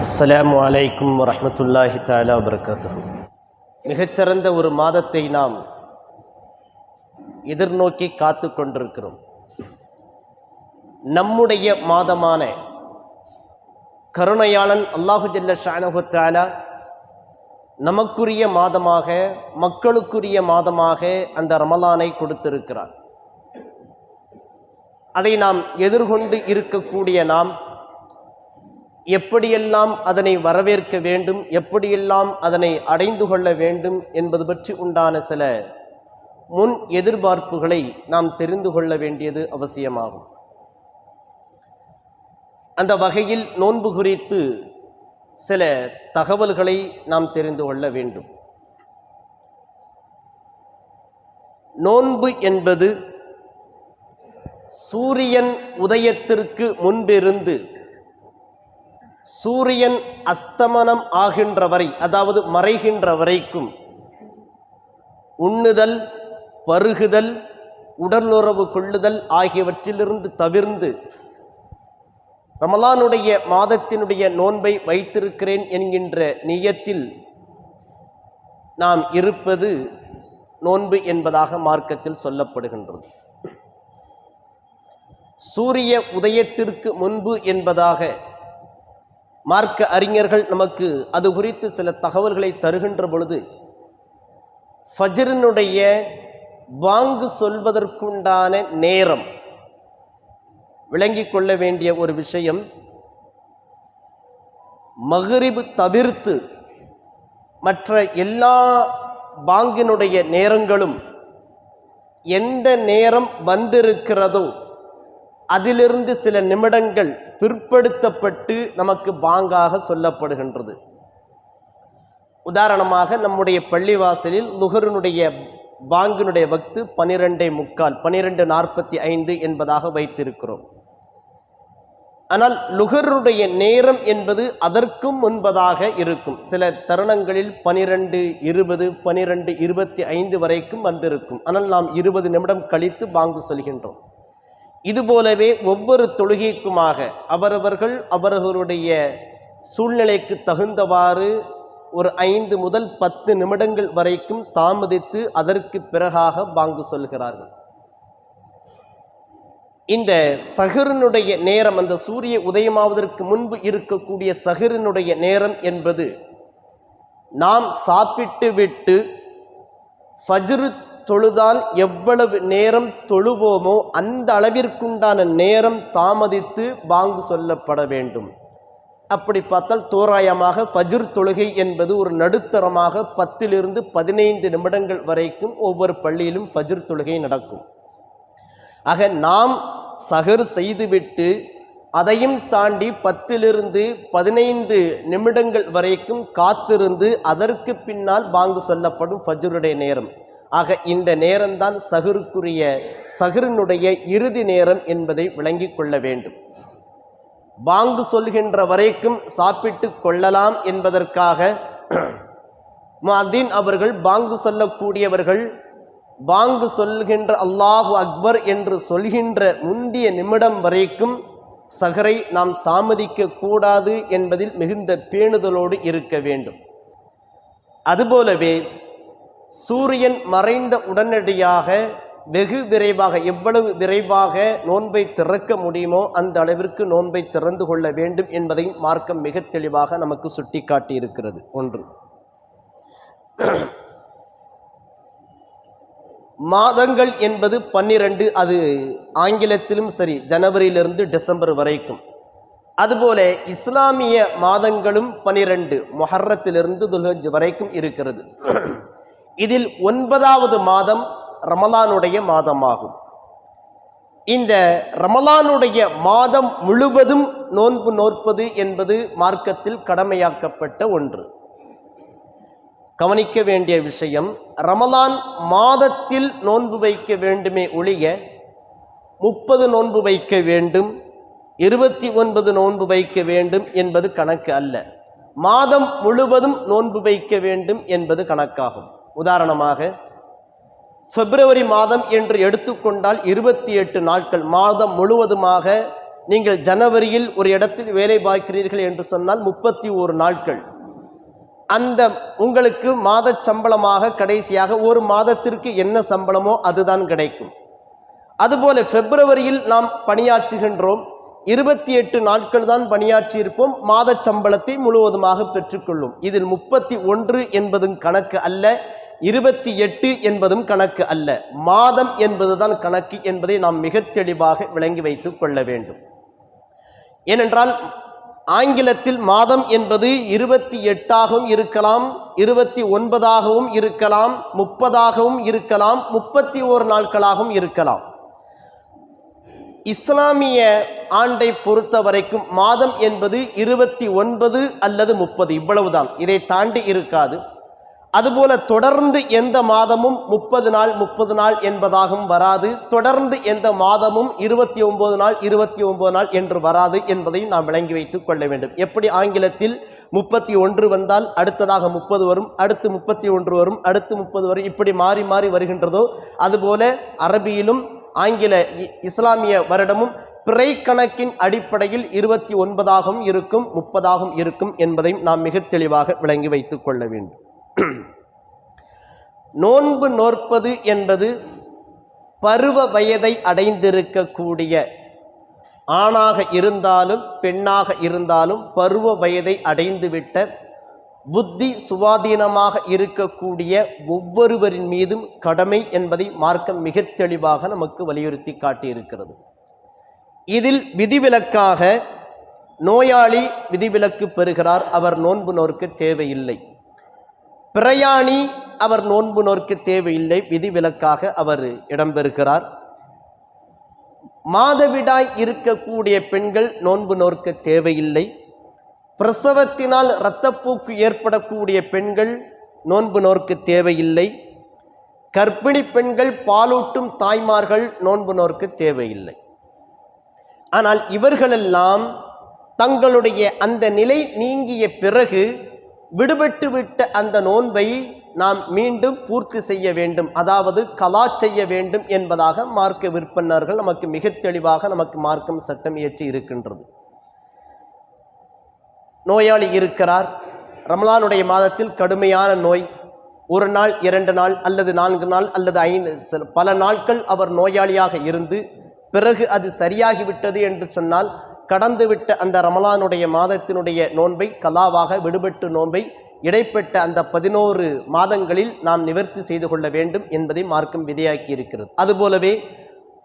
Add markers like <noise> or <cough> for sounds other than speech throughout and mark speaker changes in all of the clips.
Speaker 1: அஸ்லாம் அலைக்கும் வரமத்துல்லாஹி தாலா வபரகாத்துஹு. மிகச்சிறந்த ஒரு மாதத்தை நாம் எதிர்நோக்கி காத்து கொண்டிருக்கிறோம். நம்முடைய மாதமான கருணையாளன் அல்லாஹு ஜல்ல ஷானஹு நமக்குரிய மாதமாக மக்களுக்குரிய மாதமாக அந்த ரமலானை கொடுத்திருக்கிறார். அதை நாம் எதிர்கொண்டு இருக்கக்கூடிய நாம் எப்படியெல்லாம் அதனை வரவேற்க வேண்டும் எப்படியெல்லாம் அதனை அடைந்து கொள்ள வேண்டும் என்பது பற்றி உண்டான சில முன் எதிர்பார்ப்புகளை நாம் தெரிந்து கொள்ள வேண்டியது அவசியமாகும். அந்த வகையில் நோன்பு குறித்து சில தகவல்களை நாம் தெரிந்து கொள்ள வேண்டும். நோன்பு என்பது சூரியன் உதயத்திற்கு முன்பிருந்து சூரியன் அஸ்தமனம் ஆகின்ற வரை அதாவது மறைகின்ற வரைக்கும் உண்ணுதல் பருகுதல் உடலுறவு கொள்ளுதல் ஆகியவற்றிலிருந்து தவிர்ந்து ரமலானுடைய மாதத்தினுடைய நோன்பை வைத்திருக்கிறேன் என்கின்ற நியத்தில் நாம் இருப்பது நோன்பு என்பதாக மார்க்கத்தில் சொல்லப்படுகின்றது. சூரிய உதயத்திற்கு முன்பு என்பதாக மார்க்க அறிஞர்கள் நமக்கு அது குறித்து சில தகவல்களை தருகின்ற பொழுது ஃபஜ்ரினுடைய வாங்கு சொல்வதற்குண்டான நேரம் விளங்கிக் கொள்ள வேண்டிய ஒரு விஷயம் மகரிபு தவிர்த்து மற்ற எல்லா பாங்கினுடைய நேரங்களும் எந்த நேரம் வந்திருக்கிறதோ அதிலிருந்து சில நிமிடங்கள் பிற்படுத்தப்பட்டு நமக்கு பாங்காக சொல்லப்படுகின்றது. உதாரணமாக நம்முடைய பள்ளிவாசலில் லுகருனுடைய பாங்கினுடைய வக்து பனிரெண்டே முக்கால் பனிரெண்டு நாற்பத்தி ஐந்து என்பதாக வைத்திருக்கிறோம். ஆனால் லுகருடைய நேரம் என்பது அதற்கும் முன்பதாக இருக்கும். சில தருணங்களில் பனிரெண்டு இருபது பனிரெண்டு இருபத்தி ஐந்து வரைக்கும் வந்திருக்கும். ஆனால் நாம் இருபது நிமிடம் கழித்து பாங்கு சொல்கின்றோம். இதுபோலவே ஒவ்வொரு தொழுகைக்குமாக அவரவர்கள் அவர்களுடைய சூழ்நிலைக்கு தகுந்தவாறு ஒரு ஐந்து முதல் பத்து நிமிடங்கள் வரைக்கும் தாமதித்து அதற்கு பிறகாக வாங்கு சொல்கிறார்கள். இந்த சஹரினுடைய நேரம் அந்த சூரிய உதயமாவதற்கு முன்பு இருக்கக்கூடிய சகிருனுடைய நேரம் என்பது நாம் சாப்பிட்டு விட்டு ஃபஜ்ரு தொழுதால் எவ்வளவு நேரம் தொழுவோமோ அந்த அளவிற்குண்டான நேரம் தாமதித்து பாங்கு சொல்லப்பட வேண்டும். அப்படி பார்த்தால் தோராயமாக ஃபஜ்ர் தொழுகை என்பது ஒரு நடுத்தரமாக பத்திலிருந்து பதினைந்து நிமிடங்கள் வரைக்கும் ஒவ்வொரு பள்ளியிலும் ஃபஜுர் தொழுகை நடக்கும். ஆக நாம் சகர் செய்துவிட்டு அதையும் தாண்டி பத்திலிருந்து பதினைந்து நிமிடங்கள் வரைக்கும் காத்திருந்து அதற்கு பின்னால் பாங்கு சொல்லப்படும் ஃபஜ்ருடைய நேரம். ஆக இந்த நேரம்தான் சஹருக்குரிய சஹரினுடைய இறுதி நேரம் என்பதை விளங்கிக் கொள்ள வேண்டும். பாங்கு சொல்கின்ற வரைக்கும் சாப்பிட்டு கொள்ளலாம் என்பதற்காக மதீன் அவர்கள் பாங்கு சொல்லக்கூடியவர்கள் பாங்கு சொல்கின்ற அல்லாஹு அக்பர் என்று சொல்கின்ற முந்திய நிமிடம் வரைக்கும் சஹரை நாம் தாமதிக்க கூடாது என்பதில் மிகுந்த பேணுதலோடு இருக்க வேண்டும். அதுபோலவே சூரியன் மறைந்த உடனடியாக வெகு விரைவாக எவ்வளவு விரைவாக நோன்பை திறக்க முடியுமோ அந்த அளவிற்கு நோன்பை திறந்து கொள்ள வேண்டும் என்பதை மார்க்கம் மிக தெளிவாக நமக்கு சுட்டிக்காட்டி இருக்கிறது ஒன்று. மாதங்கள் என்பது பன்னிரண்டு அது ஆங்கிலத்திலும் சரி ஜனவரியிலிருந்து டிசம்பர் வரைக்கும். அதுபோல இஸ்லாமிய மாதங்களும் பனிரெண்டு மொஹர்ரத்திலிருந்து துல்ஹஜ் வரைக்கும் இருக்கிறது. இதில் ஒன்பதாவது மாதம் ரமலானுடைய மாதமாகும். இந்த ரமலானுடைய மாதம் முழுவதும் நோன்பு நோற்பது என்பது மார்க்கத்தில் கடமையாக்கப்பட்ட ஒன்று. கவனிக்க வேண்டிய விஷயம் ரமலான் மாதத்தில் நோன்பு வைக்க வேண்டுமே ஒழிய முப்பது நோன்பு வைக்க வேண்டும் இருபத்தி ஒன்பது நோன்பு வைக்க வேண்டும் என்பது கணக்கு அல்ல. மாதம் முழுவதும் நோன்பு வைக்க வேண்டும் என்பது கணக்காகும். உதாரணமாக பிப்ரவரி மாதம் என்று எடுத்துக்கொண்டால் இருபத்தி எட்டு நாட்கள் மாதம் முழுவதுமாக நீங்கள் ஜனவரியில் ஒரு இடத்தில் வேலை பார்க்கிறீர்கள் என்று சொன்னால் முப்பத்தி ஒரு நாட்கள். அந்த உங்களுக்கு மாத சம்பளமாக கடைசியாக ஒரு மாதத்திற்கு என்ன சம்பளமோ அதுதான் கிடைக்கும். அதுபோல பிப்ரவரியில் நாம் பணியாற்றுகின்றோம். இருபத்தி எட்டு நாட்கள் தான் பணியாற்றியிருப்போம். மாத சம்பளத்தை முழுவதுமாக பெற்றுக்கொள்ளும். இதில் முப்பத்தி ஒன்று என்பதும் கணக்கு அல்ல இருபத்தி எட்டு என்பதும் கணக்கு அல்ல. மாதம் என்பதுதான் கணக்கு என்பதை நாம் மிக தெளிவாக விளங்கி வைத்துக் கொள்ள வேண்டும். ஏனென்றால் ஆங்கிலத்தில் மாதம் என்பது இருபத்தி எட்டாகவும் இருக்கலாம் இருபத்தி ஒன்பதாகவும் இருக்கலாம் முப்பதாகவும் இருக்கலாம் முப்பத்தி ஓரு நாட்களாகவும் இருக்கலாம். இஸ்லாமிய ஆண்டை பொறுத்த வரைக்கும் மாதம் என்பது இருபத்தி ஒன்பது அல்லது முப்பது இவ்வளவுதான். இதை தாண்டி இருக்காது. அதுபோல தொடர்ந்து எந்த மாதமும் முப்பது நாள் முப்பது நாள் என்பதாகவும் வராது. தொடர்ந்து எந்த மாதமும் இருபத்தி ஒன்பது நாள் இருபத்தி ஒன்பது நாள் என்று வராது என்பதையும் நாம் விளங்கி வைத்துக் கொள்ள வேண்டும். எப்படி ஆங்கிலத்தில் முப்பத்தி ஒன்று வந்தால் அடுத்ததாக முப்பது வரும் அடுத்து முப்பத்தி ஒன்று வரும் அடுத்து முப்பது வரும் இப்படி மாறி மாறி வருகின்றதோ அதுபோல அரபியிலும் ஆங்கில இ- இஸ்லாமிய வருடமும் பிறை கணக்கின் அடிப்படையில் இருபத்தி ஒன்பதாகவும் இருக்கும் முப்பதாகவும் இருக்கும் என்பதையும் நாம் மிக தெளிவாக விளங்கி வைத்துக் கொள்ள வேண்டும். <clears throat> நோன்பு நோற்பது என்பது பருவ வயதை அடைந்திருக்கக்கூடிய ஆணாக இருந்தாலும் பெண்ணாக இருந்தாலும் பருவ வயதை அடைந்துவிட்ட புத்தி சுவாதீனமாக இருக்கக்கூடிய ஒவ்வொருவரின் மீதும் கடமை என்பதை மார்க்கம் மிக தெளிவாக நமக்கு வலியுறுத்தி காட்டியிருக்கிறது. இதில் விதிவிலக்காக நோயாளி விதிவிலக்கு பெறுகிறார் அவர் நோன்பு நோர்க்க தேவையில்லை. பிரயாணி அவர் நோன்பு நோர்க்க தேவையில்லை விதிவிலக்காக அவர் இடம்பெறுகிறார் மாதவிடாய் இருக்கக்கூடிய பெண்கள் நோன்பு நோர்க்க தேவையில்லை. பிரசவத்தினால் இரத்தப்போக்கு ஏற்படக்கூடிய பெண்கள் நோன்பு நோர்க்கு தேவையில்லை. கர்ப்பிணி பெண்கள் பாலூட்டும் தாய்மார்கள் நோன்பு நோர்க்கு தேவையில்லை. ஆனால் இவர்களெல்லாம் தங்களுடைய அந்த நிலை நீங்கிய பிறகு விடுபட்டு விட்ட அந்த நோன்பை நாம் மீண்டும் பூர்த்தி செய்ய வேண்டும். அதாவது கலா செய்ய வேண்டும் என்பதாக மார்க்க விற்பனர்கள் நமக்கு மிக தெளிவாக நமக்கு மார்க்கம் சட்டம் இயற்றி இருக்கின்றது. நோயாளி இருக்கிறார். ரமலானுடைய மாதத்தில் கடுமையான நோய். ஒரு நாள் இரண்டு நாள் அல்லது நான்கு நாள் அல்லது ஐந்து சில பல நாட்கள் அவர் நோயாளியாக இருந்து பிறகு அது சரியாகிவிட்டது என்று சொன்னால் கடந்துவிட்ட அந்த ரமலானுடைய மாதத்தினுடைய நோன்பை கலாவாக விடுபட்டு நோன்பை இடைப்பட்ட அந்த பதினோரு மாதங்களில் நாம் நிவர்த்தி செய்து கொள்ள வேண்டும் என்பதை மார்க்கம் விதையாக்கி இருக்கிறது அதுபோலவே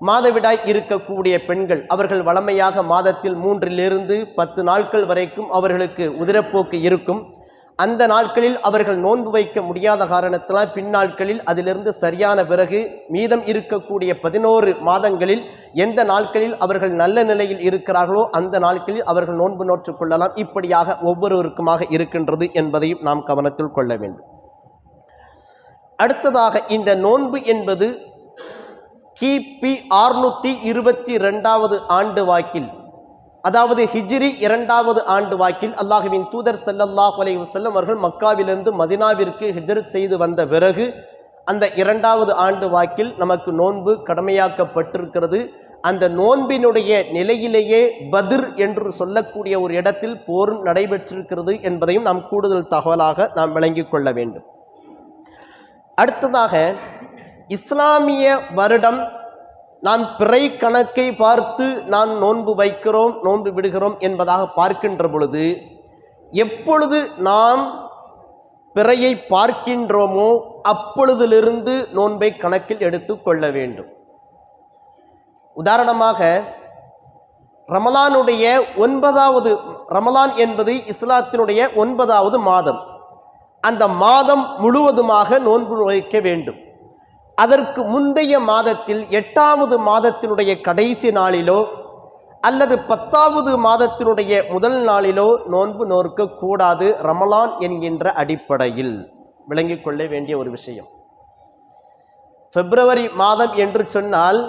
Speaker 1: மாதவிடாய் இருக்கக்கூடிய பெண்கள் அவர்கள் வளமையாக மாதத்தில் மூன்றிலிருந்து பத்து நாட்கள் வரைக்கும் அவர்களுக்கு உதிரப்போக்கு இருக்கும். அந்த நாட்களில் அவர்கள் நோன்பு வைக்க முடியாத காரணத்தினால் பின்னாட்களில் அதிலிருந்து சரியான பிறகு மீதம் இருக்கக்கூடிய பதினோரு மாதங்களில் எந்த நாட்களில் அவர்கள் நல்ல நிலையில் இருக்கிறார்களோ அந்த நாட்களில் அவர்கள் நோன்பு நோற்றுக் கொள்ளலாம். இப்படியாக ஒவ்வொருவருக்குமாக இருக்கின்றது என்பதையும் நாம் கவனத்தில் கொள்ள வேண்டும். அடுத்ததாக இந்த நோன்பு என்பது கிபி ஆறுநூற்றி இருபத்தி ரெண்டாவது ஆண்டு வாக்கில் அதாவது ஹிஜ்ரி இரண்டாவது ஆண்டு வாக்கில் அல்லாஹுவின் தூதர் சல்லல்லாஹ் அலைஹி வசல்லம் அவர்கள் மக்காவிலிருந்து மதினாவிற்கு ஹிஜ்ரத் செய்து வந்த பிறகு அந்த இரண்டாவது ஆண்டு வாக்கில் நமக்கு நோன்பு கடமையாக்கப்பட்டிருக்கிறது. அந்த நோன்பினுடைய நிலையிலேயே பதிர் என்று சொல்லக்கூடிய ஒரு இடத்தில் போரும் நடைபெற்றிருக்கிறது என்பதையும் நாம் கூடுதல் தகவலாக நாம் விளங்கிக் கொள்ள வேண்டும். அடுத்ததாக இஸ்லாமிய வருடம் நாம் பிறை கணக்கை பார்த்து நாம் நோன்பு வைக்கிறோம் நோன்பு விடுகிறோம் என்பதாக பார்க்கின்ற பொழுது எப்பொழுது நாம் பிறையை பார்க்கின்றோமோ அப்பொழுதிலிருந்து நோன்பை கணக்கில் எடுத்து கொள்ள வேண்டும். உதாரணமாக ரமலானுடைய ஒன்பதாவது ரமலான் என்பது இஸ்லாத்தினுடைய ஒன்பதாவது மாதம். அந்த மாதம் முழுவதுமாக நோன்பு வைக்க வேண்டும். அதற்கு முந்தைய மாதத்தில் எட்டாவது மாதத்தினுடைய கடைசி நாளிலோ அல்லது பத்தாவது மாதத்தினுடைய முதல் நாளிலோ நோன்பு நோர்க்க கூடாது ரமலான் என்கின்ற அடிப்படையில். விளங்கிக் கொள்ள வேண்டிய ஒரு விஷயம். பிப்ரவரி மாதம் என்று சொன்னால்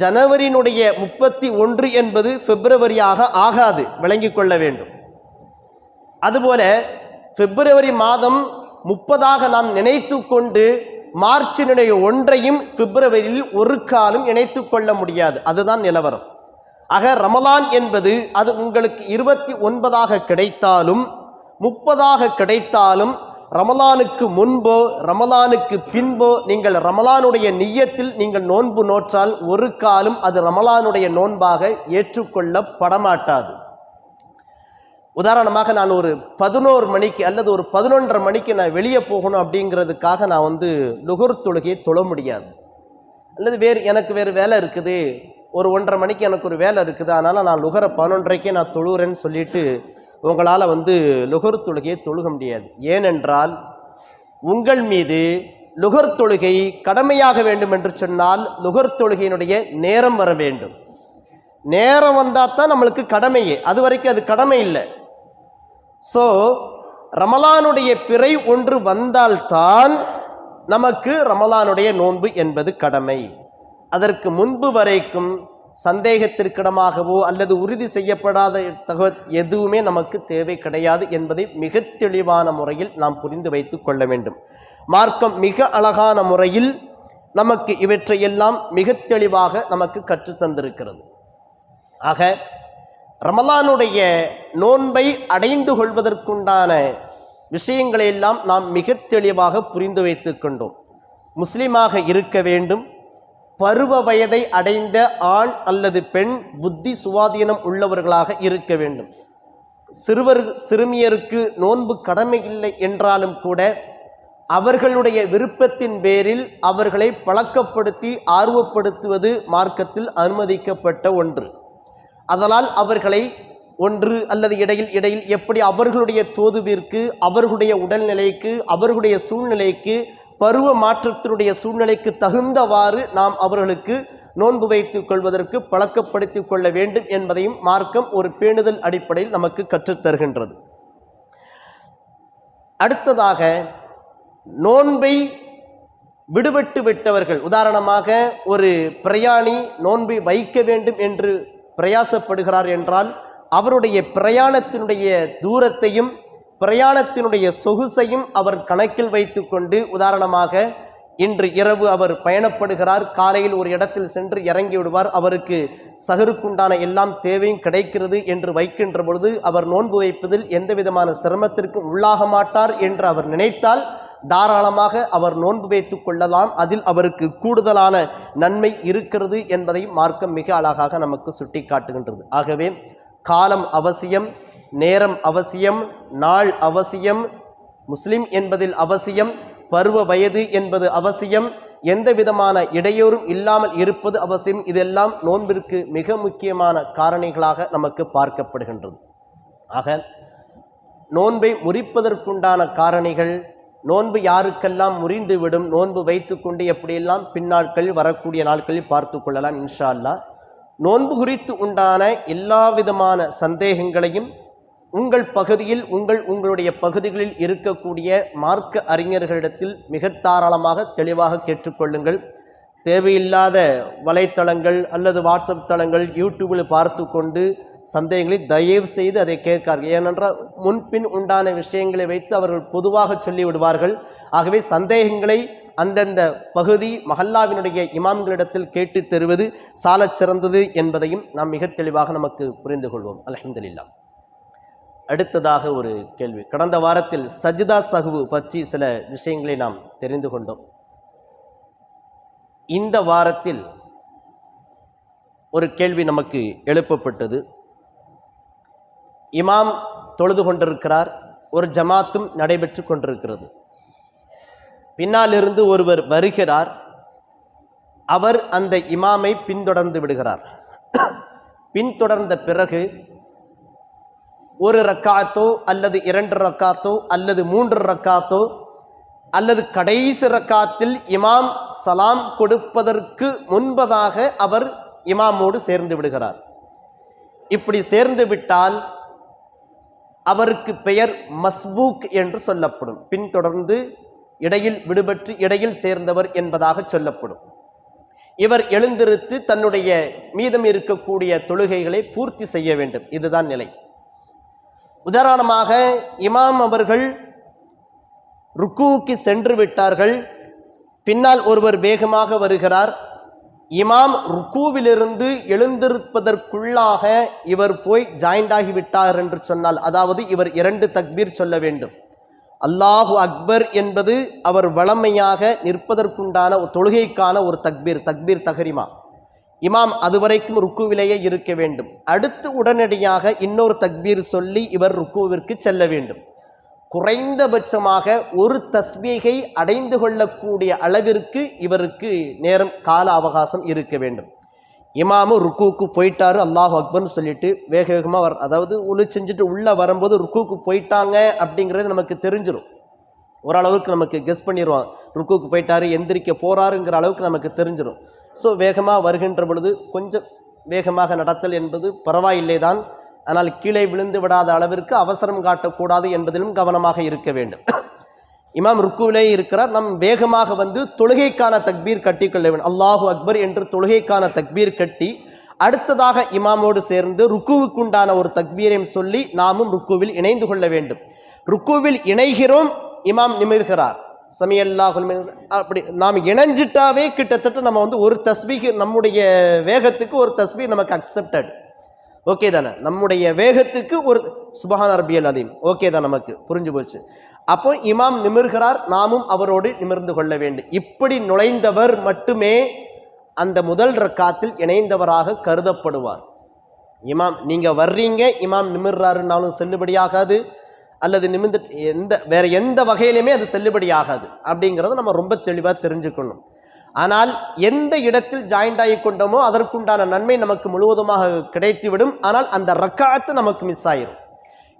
Speaker 1: ஜனவரியினுடைய முப்பத்தி ஒன்று என்பது பிப்ரவரியாக ஆகாது. விளங்கிக் கொள்ள வேண்டும். அதுபோல பிப்ரவரி மாதம் முப்பதாக நாம் நினைத்து கொண்டு மார்ச்சினுடைய ஒன்றையும் பிப்ரவரியில் ஒரு காலம் இணைத்து கொள்ள முடியாது. அதுதான் நிலவரம். ஆக ரமலான் என்பது அது உங்களுக்கு இருபத்தி ஒன்பதாக கிடைத்தாலும் முப்பதாக கிடைத்தாலும் ரமலானுக்கு முன்போ ரமலானுக்கு பின்போ நீங்கள் ரமலானுடைய நியத்தில் நீங்கள் நோன்பு நோற்றால் ஒரு காலம் அது ரமலானுடைய நோன்பாக ஏற்றுக்கொள்ளப்படமாட்டாது. உதாரணமாக நான் ஒரு பதினோரு மணிக்கு அல்லது ஒரு பதினொன்றரை மணிக்கு நான் வெளியே போகணும் அப்படிங்கிறதுக்காக நான் வந்து லுகர் தொழுகையை தொழ முடியாது. அல்லது வேறு எனக்கு வேறு வேலை இருக்குது. ஒரு ஒன்றரை மணிக்கு எனக்கு ஒரு வேலை இருக்குது. அதனால் நான் லுகரை பதினொன்றரைக்கே நான் தொழுகிறேன்னு சொல்லிட்டு உங்களால் வந்து லுகர் தொழுகையை தொழுக முடியாது. ஏனென்றால் உங்கள் மீது லுகர் தொழுகை கடமையாக வேண்டும் என்று சொன்னால் லுகர் தொழுகையினுடைய நேரம் வர வேண்டும். நேரம் வந்தால் தான் நம்மளுக்கு கடமையே. அது வரைக்கும் அது கடமை இல்லை. ஸோ ரமலானுடைய பிறை ஒன்று வந்தால்தான் நமக்கு ரமலானுடைய நோன்பு என்பது கடமை. அதற்கு முன்பு வரைக்கும் சந்தேகத்திற்கிடமாகவோ அல்லது உறுதி செய்யப்படாத தகவல் எதுவுமே நமக்கு தேவை கிடையாது என்பதை மிக தெளிவான முறையில் நாம் புரிந்து வைத்து கொள்ள வேண்டும். மார்க்கம் மிக அழகான முறையில் நமக்கு இவற்றையெல்லாம் மிக தெளிவாக நமக்கு கற்றுத்தந்திருக்கிறது ஆக ரமலானுடைய நோன்பை அடைந்து கொள்வதற்குண்டான விஷயங்களை எல்லாம் நாம் மிக தெளிவாக புரிந்து வைத்துக் கொண்டோம். முஸ்லீமாக இருக்க வேண்டும். பருவ வயதை அடைந்த ஆண் அல்லது பெண் புத்தி சுவாதீனம் உள்ளவர்களாக இருக்க வேண்டும். சிறுவர் சிறுமியருக்கு நோன்பு கடமை இல்லை என்றாலும் கூட அவர்களுடைய விருப்பத்தின் பேரில் அவர்களை பழக்கப்படுத்தி ஆர்வப்படுத்துவது மார்க்கத்தில் அனுமதிக்கப்பட்ட ஒன்று. அதனால் அவர்களை ஒன்று அல்லது இடையில் இடையில் எப்படி அவர்களுடைய தோதுவிற்கு அவர்களுடைய உடல்நிலைக்கு அவர்களுடைய சூழ்நிலைக்கு பருவ மாற்றத்தினுடைய சூழ்நிலைக்கு தகுந்தவாறு நாம் அவர்களுக்கு நோன்பு வைத்துக் கொள்வதற்கு பழக்கப்படுத்தி கொள்ள வேண்டும் என்பதையும் மார்க்கம் ஒரு பேணுதல் அடிப்படையில் நமக்கு கற்றுத்தருகின்றது அடுத்ததாக நோன்பை விடுபட்டு விட்டவர்கள் உதாரணமாக ஒரு பிரயாணி நோன்பை வைக்க வேண்டும் என்று பிரயாசப்படுகிறார் என்றால் அவருடைய பிரயாணத்தினுடைய தூரத்தையும் பிரயாணத்தினுடைய சொகுசையும் அவர் கணக்கில் வைத்துக்கொண்டு உதாரணமாக இன்று இரவு அவர் பயணப்படுகிறார். காலையில் ஒரு இடத்தில் சென்று இறங்கி விடுவார். அவருக்கு சகருக்குண்டான எல்லாம் தேவையும் கிடைக்கிறது என்று வைக்கின்ற பொழுது அவர் நோன்பு வைப்பதில் எந்த விதமான சிரமத்திற்கும் உள்ளாக மாட்டார் என்று அவர் நினைத்தால் தாராளமாக அவர் நோன்பு வைத்து கொள்ளலாம். அதில் அவருக்கு கூடுதலான நன்மை இருக்கிறது என்பதையும் மார்க்கம் மிக அழகாக நமக்கு சுட்டி காட்டுகின்றது ஆகவே காலம் அவசியம் நேரம் அவசியம் நாள் அவசியம் முஸ்லிம் என்பதில் அவசியம் பருவ வயது என்பது அவசியம் எந்த விதமான இடையூறும் இல்லாமல் இருப்பது அவசியம். இதெல்லாம் நோன்பிற்கு மிக முக்கியமான காரணிகளாக நமக்கு பார்க்கப்படுகின்றது. ஆக நோன்பை முறிப்பதற்குண்டான காரணிகள் நோன்பு யாருக்கெல்லாம் முறிந்துவிடும்? நோன்பு வைத்துக்கொண்டு எப்படியெல்லாம் பின்னாட்களில் வரக்கூடிய நாட்களில் பார்த்து கொள்ளலாம் இன்ஷா நோன்பு குறித்து உண்டான எல்லா விதமான சந்தேகங்களையும் உங்கள் பகுதியில் உங்கள் உங்களுடைய பகுதிகளில் இருக்கக்கூடிய மார்க்க அறிஞர்களிடத்தில் மிக தாராளமாக தெளிவாக கேட்டுக்கொள்ளுங்கள் தேவையில்லாத வலைத்தளங்கள் அல்லது வாட்ஸ்அப் தளங்கள் யூடியூபில் பார்த்து கொண்டு சந்தேகங்களை தயவு செய்து அதை கேட்கார்கள் ஏனென்றால் முன்பின் உண்டான விஷயங்களை வைத்து அவர்கள் பொதுவாக சொல்லி விடுவார்கள் ஆகவே சந்தேகங்களை அந்தந்த பகுதி மஹல்லாவினுடைய இமாம்களிடத்தில் கேட்டு தருவது சாலச் சிறந்தது என்பதையும் நாம் மிக தெளிவாக நமக்கு புரிந்து கொள்வோம். அல்ஹம்துலில்லாஹ். அடுத்ததாக ஒரு கேள்வி. கடந்த வாரத்தில் சஜிதா சகுவு பற்றி சில விஷயங்களை நாம் தெரிந்து கொண்டோம். இந்த வாரத்தில் ஒரு கேள்வி நமக்கு எழுப்பப்பட்டது. இமாம் தொழுது கொண்டிருக்கிறார் ஒரு ஜமாத்தும் நடைபெற்று கொண்டிருக்கிறது. பின்னாலிருந்து ஒருவர் வருகிறார் அவர் அந்த இமாமை பின்தொடர்ந்து விடுகிறார். பின்தொடர்ந்த பிறகு ஒரு ரக்காத்தோ அல்லது இரண்டு ரக்காத்தோ அல்லது மூன்று ரக்காத்தோ அல்லது கடைசி ரக்காத்தில் இமாம் சலாம் கொடுப்பதற்கு முன்பதாக அவர் இமாமோடு சேர்ந்து விடுகிறார். இப்படி சேர்ந்து விட்டால் அவருக்கு பெயர் மஸ்பூக் என்று சொல்லப்படும். பின்தொடர்ந்து இடையில் விடுபட்டு இடையில் சேர்ந்தவர் என்பதாக சொல்லப்படும். இவர் எழுந்திருத்து தன்னுடைய மீதம் இருக்கக்கூடிய தொழுகைகளை பூர்த்தி செய்ய வேண்டும். இதுதான் நிலை. உதாரணமாக இமாம் அவர்கள் ருக்குவுக்கு சென்று விட்டார்கள். பின்னால் ஒருவர் வேகமாக வருகிறார். இமாம் ருக்கூவிலிருந்து எழுந்திருப்பதற்குள்ளாக இவர் போய் ஜாயிண்ட் ஆகிவிட்டார் என்று சொன்னால் அதாவது இவர் இரண்டு தக்பீர் சொல்ல வேண்டும். அல்லாஹு அக்பர் என்பது அவர் வளமையாக நிற்பதற்குண்டான ஒரு தொழுகைக்கான ஒரு தக்பீர் தக்பீர் தஹரிமா. இமாம் அதுவரைக்கும் ருக்குவிலேயே இருக்க வேண்டும். அடுத்து உடனடியாக இன்னொரு தக்பீர் சொல்லி இவர் ருக்குவிற்கு செல்ல வேண்டும். குறைந்தபட்சமாக ஒரு தஸ்பீகை அடைந்து கொள்ளக்கூடிய அளவிற்கு இவருக்கு நேரம் கால அவகாசம் இருக்க வேண்டும். இமாமு ருக்குவுக்கு போயிட்டாரு அல்லாஹ் அக்பர்னு சொல்லிட்டு வேக வேகமாக வர அதாவது ஒளி செஞ்சுட்டு உள்ளே வரும்போது ருக்குவுக்கு போயிட்டாங்க அப்படிங்கிறது நமக்கு தெரிஞ்சிடும் ஓரளவுக்கு நமக்கு கெஸ் பண்ணிடுவோம் ருக்குவுக்கு போயிட்டாரு எந்திரிக்க போகிறாருங்கிற அளவுக்கு நமக்கு தெரிஞ்சிடும் ஸோ வேகமாக வருகின்ற பொழுது கொஞ்சம் வேகமாக நடத்தல் என்பது பரவாயில்லை தான் ஆனால் கீழே விழுந்து விடாத அளவிற்கு அவசரம் காட்டக்கூடாது என்பதிலும் கவனமாக இருக்க வேண்டும். <clears throat> இமாம் ருக்குவிலே இருக்கிறார் நம் வேகமாக வந்து தொழுகைக்கான தக்பீர் கட்டிக்கொள்ள வேண்டும். அல்லாஹு அக்பர் என்று தொழுகைக்கான தக்பீர் கட்டி அடுத்ததாக இமாமோடு சேர்ந்து ருக்குவுக்குண்டான ஒரு தக்பீரையும் சொல்லி நாமும் ருக்குவில் இணைந்து கொள்ள வேண்டும். ருக்குவில் இணைகிறோம் இமாம் நிமிர்கிறார். சமியல்லாஹுல் அப்படி நாம் இணைஞ்சிட்டாவே கிட்டத்தட்ட நம்ம வந்து ஒரு தஸ்பீக்கு நம்முடைய வேகத்துக்கு ஒரு தஸ்பீக் நமக்கு அக்செப்டட் ஓகே தானே? நம்முடைய வேகத்துக்கு ஒரு சுபஹான் அரபியல் அதீம் ஓகே தான் நமக்கு. புரிஞ்சு போச்சு. அப்போ இமாம் நிமிர்கிறார் நாமும் அவரோடு நிமிர்ந்து கொள்ள வேண்டும். இப்படி நுழைந்தவர் மட்டுமே அந்த முதல் ரக்காத்தில் இணைந்தவராக கருதப்படுவார். இமாம் நீங்கள் வர்றீங்க இமாம் நிமிர்றாருன்னாலும் செல்லுபடியாகாது அல்லது நிமிர்ந்து எந்த வேற எந்த வகையிலுமே அது செல்லுபடியாகாது அப்படிங்கிறத நம்ம ரொம்ப தெளிவாக தெரிஞ்சுக்கணும். ஆனால் எந்த இடத்தில் ஜாயிண்ட் ஆகி கொண்டோமோ அதற்குண்டான நன்மை நமக்கு முழுவதுமாக கிடைத்துவிடும். ஆனால் அந்த ரக்காத்து நமக்கு மிஸ் ஆயிரும்.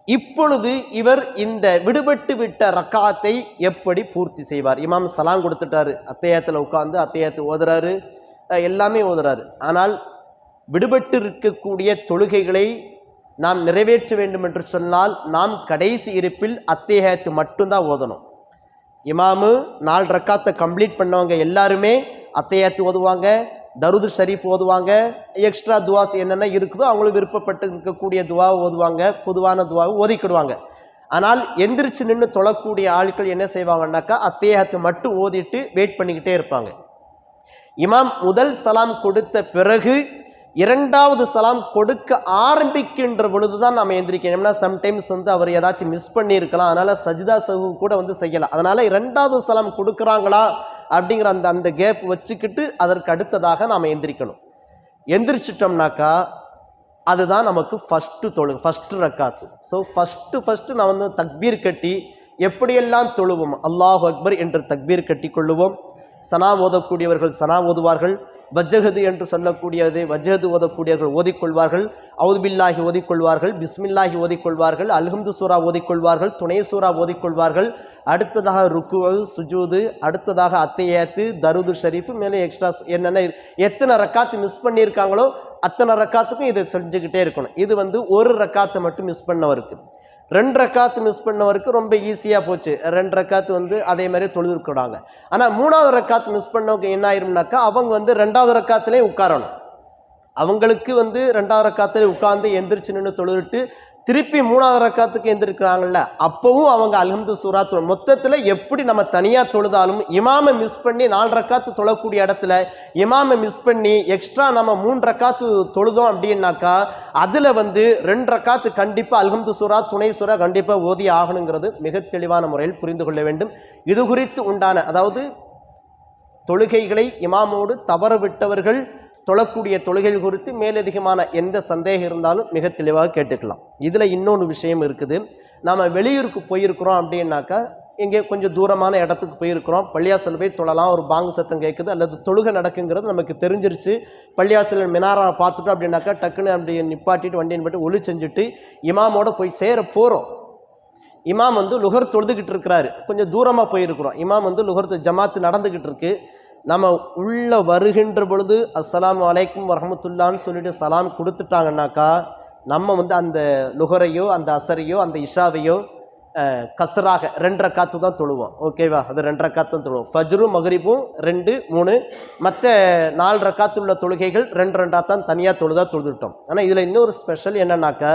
Speaker 1: இப்பொழுது இவர் இந்த விடுபட்டு விட்ட ரக்காத்தை எப்படி பூர்த்தி செய்வார்? இமாம் சலாம் கொடுத்துட்டாரு. அத்தையாத்தில் உட்காந்து அத்தையாத்து ஓதுறாரு. எல்லாமே ஓதுறாரு. ஆனால் விடுபட்டு இருக்கக்கூடிய தொழுகைகளை நாம் நிறைவேற்ற வேண்டும் என்று சொன்னால் நாம் கடைசி இருப்பில் அத்தேகத்து மட்டும்தான் ஓதணும். இமாமு நாலு ரக்காத்தை கம்ப்ளீட் பண்ணவங்க எல்லாருமே அத்தையாத்து ஓதுவாங்க தருது ஷரீஃப் ஓதுவாங்க. எக்ஸ்ட்ரா துவாஸ் என்னென்ன இருக்குதோ அவங்களும் விருப்பப்பட்டு இருக்கக்கூடிய துவாவை ஓதுவாங்க பொதுவான துவாவை ஓதிக்கிடுவாங்க ஆனால் எந்திரிச்சு நின்று தொழக்கூடிய ஆட்கள் என்ன செய்வாங்கன்னாக்கா அத்தேகத்தை மட்டும் ஓதிட்டு வெயிட் பண்ணிக்கிட்டே இருப்பாங்க. இமாம் முதல் சலாம் கொடுத்த பிறகு இரண்டாவது சலாம் கொடுக்க ஆரம்பிக்கின்ற பொழுது தான் நம்ம எந்திரிக்கணும் சம்டைம்ஸ் வந்து அவர் ஏதாச்சும் மிஸ் பண்ணியிருக்கலாம். அதனால் சஜிதா சகு கூட வந்து செய்யலாம். அதனால் இரண்டாவது சலாம் கொடுக்குறாங்களா அப்படிங்கிற அந்த அந்த கேப் வச்சுக்கிட்டு அதற்கு அடுத்ததாக நாம் எந்திரிக்கணும். எந்திரிச்சிட்டோம்னாக்கா அதுதான் நமக்கு ஃபஸ்ட்டு தொழு ஃபஸ்ட்டு ரக்காத்து. ஸோ ஃபஸ்ட்டு ஃபஸ்ட்டு நான் வந்து தக்பீர் கட்டி எப்படியெல்லாம் தொழுவோம்? அல்லாஹ் அக்பர் என்று தக்பீர் கட்டி கொள்ளுவோம். சனா ஓதக்கூடியவர்கள் சனா ஓதுவார்கள். வஜ்ஜகது என்று சொல்லக்கூடியது வஜ்ஜகது ஓதக்கூடியவர்கள் ஓதிக்கொள்வார்கள். அவுதுபில்லாகி ஓதிக்கொள்வார்கள். பிஸ்மில்லாஹி ஓதிக்கொள்வார்கள். அல்ஹம்து சூரா ஓதிக்கொள்வார்கள். துணை சூரா ஓதிக்கொள்வார்கள். அடுத்ததாக ருக்குவல் சுஜூது அடுத்ததாக அத்தையாத்து தருது ஷரீஃப் மேலே எக்ஸ்ட்ரா என்னென்ன எத்தனை ரக்காத்து மிஸ் பண்ணியிருக்காங்களோ அத்தனை ரக்காத்துக்கும் இதை செஞ்சுக்கிட்டே இருக்கணும். இது வந்து ஒரு ரக்காத்தை மட்டும் மிஸ் பண்ணவருக்கு. ரெண்டரை காத்து மிஸ் பண்ணவருக்கு ரொம்ப ஈஸியாக போச்சு. ரெண்டரை காத்து வந்து அதே மாதிரி தொழுதுருக்கிறாங்க ஆனால் மூணாவது ரக்காத்து மிஸ் பண்ணவங்க என்ன ஆயிரும்னாக்கா அவங்க வந்து ரெண்டாவது ரக்காத்துலேயும் உட்காரணும். அவங்களுக்கு வந்து ரெண்டாவது ரக்காத்துல உட்கார்ந்து எந்திரிச்சு நின்று தொழுதுட்டு திருப்பி மூணாவது ரக்காத்துக்கு எழுந்திருக்கிறாங்கள அப்பவும் அவங்க அல்ஹம்து சூரா தொழு மொத்தத்தில் எப்படி நம்ம தனியாக தொழுதாலும் இமாமை மிஸ் பண்ணி நாலு ரக்காத்து தொழக்கூடிய இடத்துல இமாமை மிஸ் பண்ணி எக்ஸ்ட்ரா நம்ம மூன்று ரக்காத்து தொழுதோம் அப்படின்னாக்கா அதில் வந்து ரெண்டு ரக்காத்து கண்டிப்பாக அல்ஹம்து சூரா துணை சூரா கண்டிப்பாக ஓதி ஆகணுங்கிறது மிக தெளிவான முறையில் புரிந்து கொள்ள வேண்டும். இது குறித்து உண்டான அதாவது தொழுகைகளை இமாமோடு தவறவிட்டவர்கள் தொழக்கூடிய தொழுகைகள் குறித்து மேலதிகமான எந்த சந்தேகம் இருந்தாலும் மிக தெளிவாக கேட்டுக்கலாம். இதில் இன்னொன்று விஷயம் இருக்குது. நாம் வெளியூருக்கு போயிருக்கிறோம் அப்படின்னாக்கா இங்கே கொஞ்சம் தூரமான இடத்துக்கு போயிருக்கிறோம். பள்ளியாசல் போய் தொழலாம் ஒரு பாங்கு சத்தம் கேட்குது அல்லது தொழுகை நடக்குங்கிறது நமக்கு தெரிஞ்சிருச்சு. பள்ளியாசல் மினாரா பார்த்துட்டோம் அப்படின்னாக்கா டக்குன்னு அப்படி நிப்பாட்டிட்டு வண்டியின் போட்டு ஒளி செஞ்சுட்டு இமாமோட போய் சேர போகிறோம் இமாம் வந்து லுகர் தொழுதுகிட்டு இருக்கிறாரு. கொஞ்சம் தூரமாக போயிருக்கிறோம். இமாம் வந்து லுகர் ஜமாத்து நடந்துக்கிட்டு இருக்குது நம்ம உள்ள வருகின்ற பொழுது அஸ்லாம் அலைக்கும் வரமத்துல்லான்னு சொல்லிட்டு சலாம் கொடுத்துட்டாங்கன்னாக்கா நம்ம வந்து அந்த லுகரையோ அந்த அசரையோ அந்த இஷாவையோ கசராக ரெண்டரை காத்து தான் தொழுவோம். ஓகேவா அது ரெண்டரை காத்து தான் தொழுவோம். ஃபஜ்ரும் மகரிபும் ரெண்டு மூணு மற்ற நாலரை ரக்காத்து உள்ள தொழுகைகள் ரெண்டு ரெண்டாக தான் தனியாக தொழுதா தொழுதுட்டோம். ஆனால் இதில் இன்னொரு ஸ்பெஷல் என்னன்னாக்கா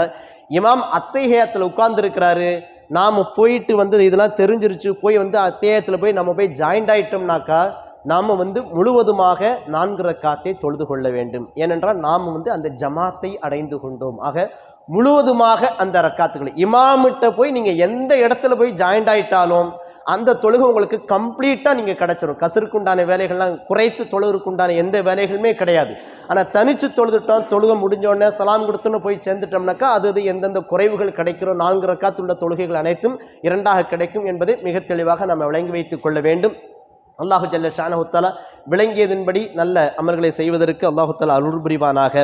Speaker 1: இமாம் அத்தைஹேயத்தில் உட்கார்ந்துருக்கிறாரு. நாம் போயிட்டு வந்து இதெல்லாம் தெரிஞ்சிருச்சு போய் வந்து அத்தேயத்தில் போய் நம்ம போய் ஜாயிண்ட் ஆகிட்டோம்னாக்கா நாம் வந்து முழுவதுமாக நான்கு ரக்காத்தை தொழுது கொள்ள வேண்டும். ஏனென்றால் நாம் வந்து அந்த ஜமாத்தை அடைந்து கொண்டோம். ஆக முழுவதுமாக அந்த ரக்காத்துகளை இமாமிட்ட போய் நீங்கள் எந்த இடத்துல போய் ஜாயிண்ட் ஆகிட்டாலும் அந்த தொழுகை உங்களுக்கு கம்ப்ளீட்டாக நீங்கள் கிடச்சிரும். கசருக்குண்டான வேலைகள்லாம் குறைத்து தொழுகிறதுக்குண்டான எந்த வேலைகளுமே கிடையாது. ஆனால் தனித்து தொழுதுட்டோம் தொழுகை முடிஞ்சோடனே சலாம் கொடுத்துன்னு போய் சேர்ந்துட்டோம்னாக்கா அது அது எந்தெந்த குறைவுகள் கிடைக்கிறோம் நான்கு ரக்காத்துள்ள தொழுகைகள் அனைத்தும் இரண்டாக கிடைக்கும் என்பதை மிக தெளிவாக நம்ம விளங்கி வைத்துக் கொள்ள வேண்டும். அல்லாஹு ஜல்ல ஷானஹுத்தாலா விளங்கியதின்படி நல்ல அமல்களை செய்வதற்கு அல்லாஹுத்தாலா அருள் புரிவானாக.